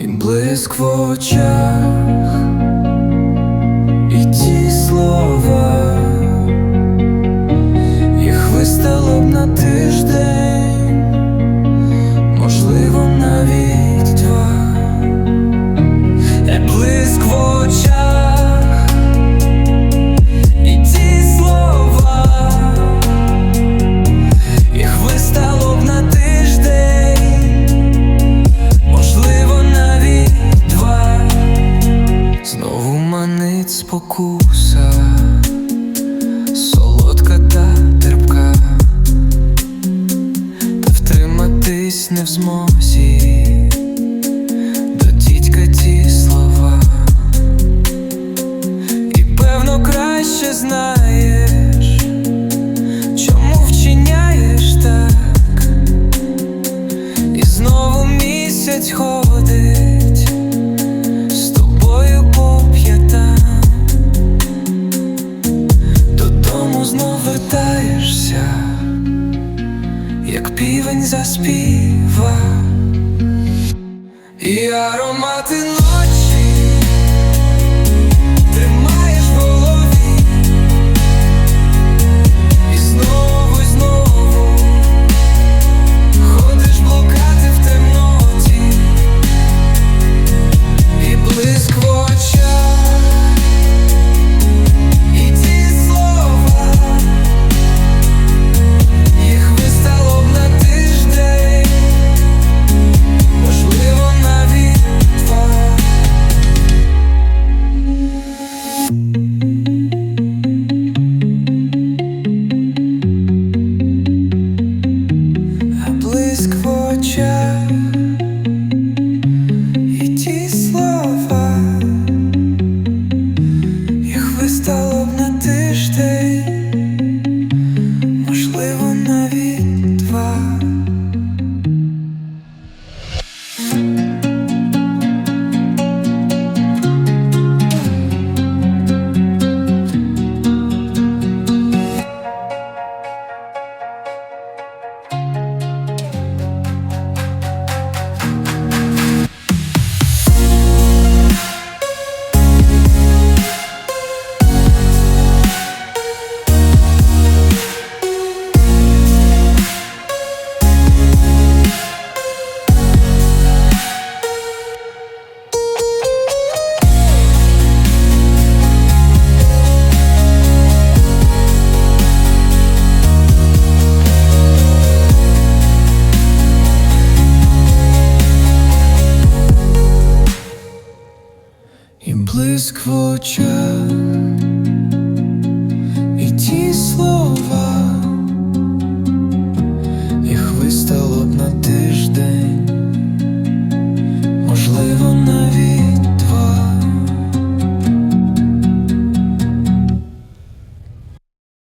І блиск в очах, і ті слова, спокуса, солодка та терпка, та втриматись не в змозі, до дідька слова, і певно краще знаєш, чому вчиняєш так. І знову місяць ходить півень заспіва, і аромати ночі в очах, ті слова, їх вистало на тиждень,